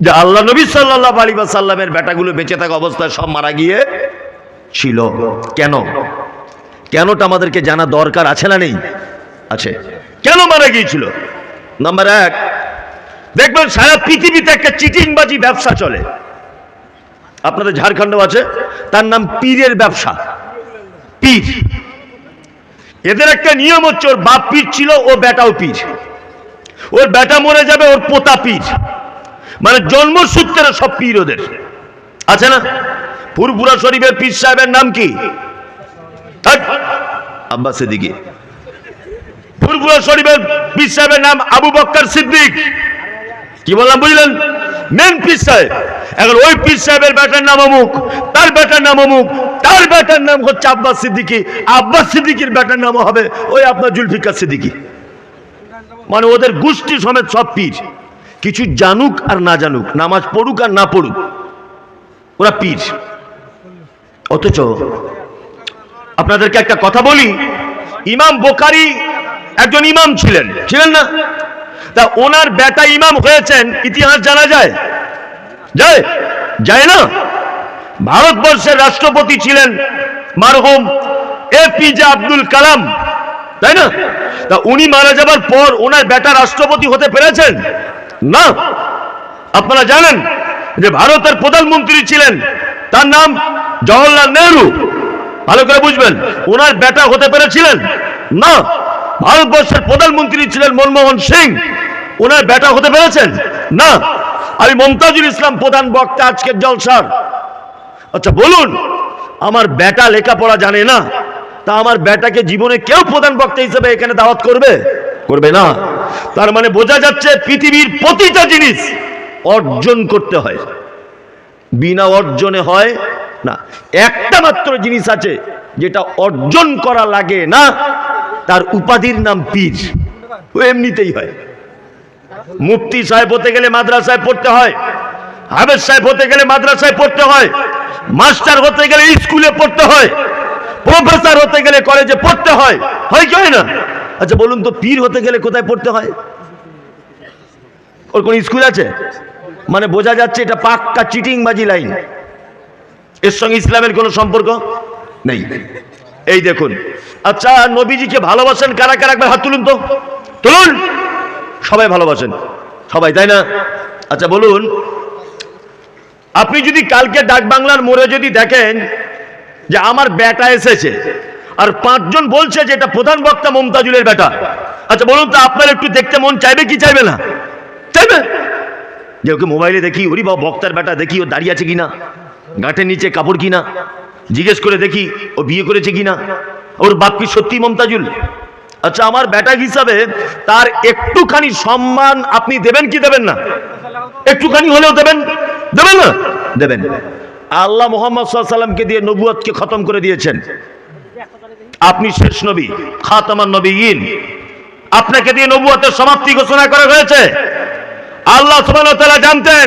যে আল্লাহ নবী সাল্লাহ আলী সাল্লামের বেটাগুলো বেঁচে থাকা অবস্থায় সব মারা গিয়ে ছিল। কেন? কেনটা আমাদেরকে জানা দরকার আছে না নেই? আছে। কেন মারা গিয়েছিল? নাম্বার এক, দেখবেন সারা পৃথিবীতে একটা চিটিংবাজি ব্যবসা চলে। আপনাদের ঝাড়খণ্ডও আছে? তার নাম পীরের ব্যবসা। পীর। এদের একটা নিয়ম হচ্ছে, ওর বাপ পীর ছিল, ও বেটাও পীর। ওর বেটা মরে যাবে, ওর পোতা পীর। মানে জন্মসূত্রে সব পীর ওদের। আছে না? ফুরপুরা শরীফের পীর সাহেবের নাম কি? আব্বাস ফুরপুরা শরীফের সাহেবের নাম আবু সিদ্দিক। বললাম, বুঝলেন? মেন সাহেব। এখন ওই সাহেবের বেটার তার বেটার তার বেটার নাম হচ্ছে আব্বাস সিদ্দিকি। আব্বাস সিদ্দিকির বেটার নাম হবে ওই আপনার মানে ওদের গোষ্ঠী সমেত সব পীর। কিছু জানুক আর না জানুক, নামাজ পড়ুক আর না পড়ুক, ওরা পীর। অথচ আপনাদেরকে একটা কথা বলি, ইমাম বোকারি একজন ইমাম ছিলেন ছিলেন না? তা ওনার বেটা ইমাম হয়েছেন, ইতিহাস জানা যায়? যায়? না? ভারতবর্ষের রাষ্ট্রপতি ছিলেন মারহুম এপিজে আব্দুল কালাম, তাই না? তা উনি মারা যাবার পর ওনার বেটা রাষ্ট্রপতি হতে পেরেছেন? না। আপনারা জানেন যে ভারতের প্রধানমন্ত্রী ছিলেন, তার নাম জওহরলাল নেহরু। ভালো করে বুঝবেন, ওনার বেটা হতে পেরেছিলেন? না। ভারতবর্ষের প্রধানমন্ত্রী ছিলেন মনমোহন সিং। ওনার বেটা হতে পেরেছেন? না। আমি মমতাজুল ইসলাম প্রধান বক্তা আজকের জলসার। আচ্ছা বলুন, আমার বেটা লেখাপড়া জানে না, তা আমার বেটাকে জীবনে কেউ প্রধান বক্তা হিসেবে এখানে দাওয়াত করবে? করবে না। তার মানে বোঝা যাচ্ছে পৃথিবীর প্রতিটা জিনিস অর্জন করতে হয়। বিনা অর্জনে হয় না। একটা মাত্র জিনিস আছে যেটা অর্জন করা লাগে না, তার উপাধির নাম পীর। এমনিতেই হয়। মুফতি সাহেব হতে গেলে মাদ্রাসায় পড়তে হয় হাবেজ সাহেব হতে গেলে মাদ্রাসায় পড়তে হয়, মাস্টার হতে গেলে স্কুলে পড়তে হয়, প্রফেসর হতে গেলে কলেজে পড়তে হয়। হয় কি হয় না? আচ্ছা বলুন তো, পীর হতে গেলে কোথায় পড়তে হয়? ওর কোন স্কুল আছে? মানে বোঝা যাচ্ছে এটা পাক্কা চিটিংবাজি লাইন। এর সঙ্গে ইসলামের কোনো সম্পর্ক নেই। এই দেখুন। আচ্ছা নবীজিকে ভালোবাসেন কারা? কারা? একবার হাত তুলুন তো। তুলুন! সবাই ভালোবাসেন। সবাই, তাই না? আচ্ছা বলুন। আপনি যদি কালকে ডাক বাংলার মোড়ে যদি দেখেন যে আমার বেটা এসেছে আর পাঁচজন বলছে যে এটা প্রধান বক্তা মমতাজুলের বেটা। আচ্ছা বলুন তো, আপনার একটু দেখতে মন চাইবে, কি চাইবে না? চাইবে? যে ওকে মোবাইলে দেখি, ওরি বা বক্তার বেটা, দেখি ও দাঁড়িয়ে আছে কিনা, গাঁটের নিচে কাপড় কিনা, জিজ্ঞেস করে দেখি ও বিয়ে করেছে কিনা, ওর বাপ কি সত্যি মমতাজুল? আচ্ছা আমার বেটা হিসাবে তার একটুখানি সম্মান আপনি দেবেন কি দেবেন না? একটুখানি হলেও দেবেন? দেবেন না? দেবেন। আল্লাহ মোহাম্মদ সাল্লামকে দিয়ে নবুয়তকে খতম করে দিয়েছেন। আপনি শেষ নবী, খাতামান ইন আপনাকে দিয়ে নবুয়তের সমাপ্তি ঘোষণা করা হয়েছে। আল্লাহ তাআলা জানতেন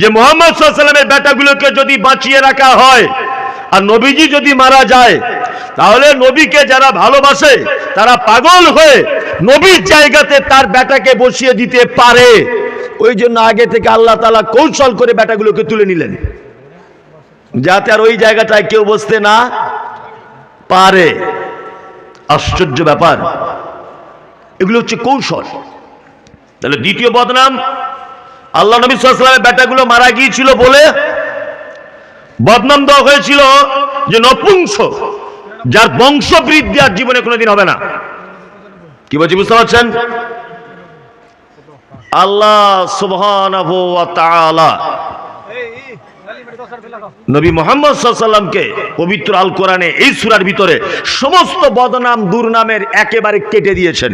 যে মোহাম্মদ সাল্লামের বেটাগুলোকে যদি বাঁচিয়ে রাখা হয় আর নবীজি যদি মারা যায়, তাহলে নবীকে যারা ভালোবাসে, তারা পাগল হয়ে নবীর জায়গাতে তার বেটাকে বসিয়ে দিতে পারে। ওই জন্য আগে থেকে আল্লাহ তালা কৌশল করে বেটাগুলোকে তুলে নিলেন। যাতে আর ওই জায়গাটায় কেউ বসতে না পারে। আশ্চর্য ব্যাপার। এগুলো হচ্ছে কৌশল। তাহলে দ্বিতীয় বদনাম, আল্লাহ নবী সাল্লামের বেটাগুলো মারা গিয়েছিল বলে বদনাম দেওয়া হয়েছিল যে নপুংস, যার বংশ বৃদ্ধি আর জীবনে কোনোদিন হবে না। কি বলছি, বুঝতে পারছেন? আল্লাহ তাআলা নবী মোহাম্মদ সাল্লামকে পবিত্র আল কোরআনে এই সুরার ভিতরে সমস্ত বদনাম, দুর্নামের একেবারে কেটে দিয়েছেন।